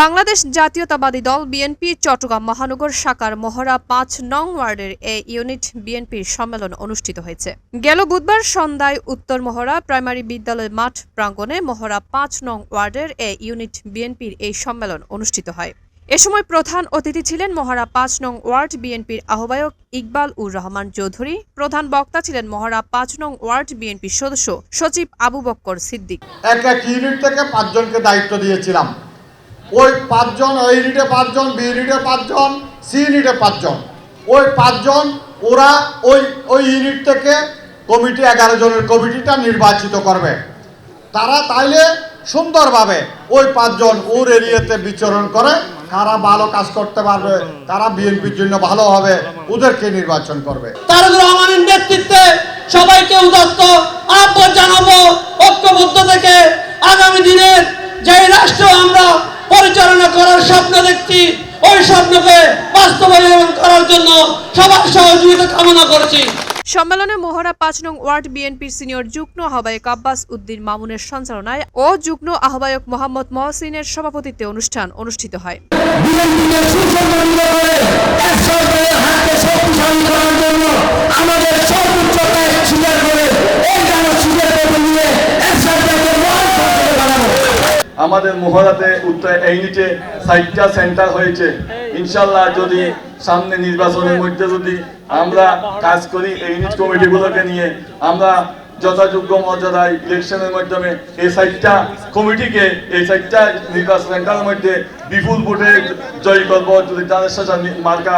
বাংলাদেশ জাতীয়তাবাদী দল বিএনপি, চট্টগ্রাম মহানগর শাখার মহড়া পাঁচ নং ওয়ার্ডের এ ইউনিট বিএনপির সম্মেলন অনুষ্ঠিত হয়েছে। গেল বুধবার সন্ধ্যায় উত্তর মহড়া প্রাইমারি বিদ্যালয় মাঠ প্রাঙ্গণে মহড়া পাঁচ নং ওয়ার্ডের এ ইউনিট বিএনপির এই সম্মেলন অনুষ্ঠিত হয়। এ সময় প্রধান অতিথি ছিলেন মহারা পাঁচ নং ওয়ার্ড বিএনপির আহ্বায়ক ইকবাল উর রহমান চৌধুরী, প্রধান বক্তা ছিলেন মহারা পাঁচ নং ওয়ার্ড বিএনপির সদস্য সচিব আবু বক্কর সিদ্দিক। এক এক ইউনিট থেকে পাঁচজনকে দায়িত্ব দিয়েছিলাম। ওই পাঁচজন ওই ইউনিটে পাঁচজন বি ইউনিটে পাঁচজন সি ইউনিটে পাঁচজন। ওই পাঁচজন, ওরা ওই ওই ইউনিট থেকে কমিটি এগারো জনের কমিটিটা নির্বাচিত করবে। তারা তাইলে সুন্দরভাবে ওই পাঁচজন ওর এরিয়াতে বিচরণ করে কারা ভালো কাজ করতে পারবে, তারা বিএনপির জন্য ভালো হবে, ওদেরকে নির্বাচন করবে। তারেক রহমানের নেতৃত্বে সবাইকে উদাত্ত আহ্বান জানাব ঐক্যবদ্ধ থেকে আগামী দিনের যে রাষ্ট্র পরিচালনা করার স্বপ্ন দেখছি। ওই স্বপ্নকে বাস্তবায়ন করার জন্য সবার সহযোগিতা কামনা করছি। সম্মেলনে মহড়া পাঁচ নং ওয়ার্ড বিএনপির সিনিয়র যুগ্ম আহ্বায়ক আব্বাস উদ্দিন মামুনের সঞ্চালনায় ও যুগ্ম আহ্বায়ক মোহাম্মদ মহসিনের সভাপতিত্বে অনুষ্ঠান অনুষ্ঠিত হয়। আমাদের মহড়াতে উত্তর ইউনিটে সাইটটা সেন্টার হয়েছে। ইনশাল্লাহ যদি সামনে নির্বাচনের মধ্যে যদি আমরা কাজ করি ইউনিট কমিটিগুলোকে নিয়ে আমরা যথাযোগ্য মর্যাদায় ইলেকশনের মাধ্যমে এই সাইটটা কমিটিকে, এই সাইটটা নির্বাচন সেন্টারের মধ্যে বিপুল ভোটে জয়ী করব। যদি তাদের সাথে মার্কা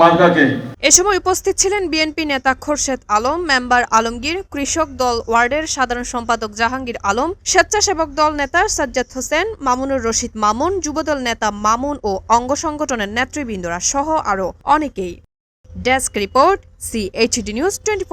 মার্কাকে এ সময় উপস্থিত ছিলেন বিএনপি নেতা খোরশেদ আলম, মেম্বার আলমগীর, কৃষক দল ওয়ার্ডের সাধারণ সম্পাদক জাহাঙ্গীর আলম, স্বেচ্ছাসেবক দল নেতা সাজ্জাদ হোসেন, মামুনুর রশিদ মামুন, যুবদল নেতা মামুন ও অঙ্গ সংগঠনের নেতৃবৃন্দরা সহ আরও অনেকেই। Desk report CHD news twenty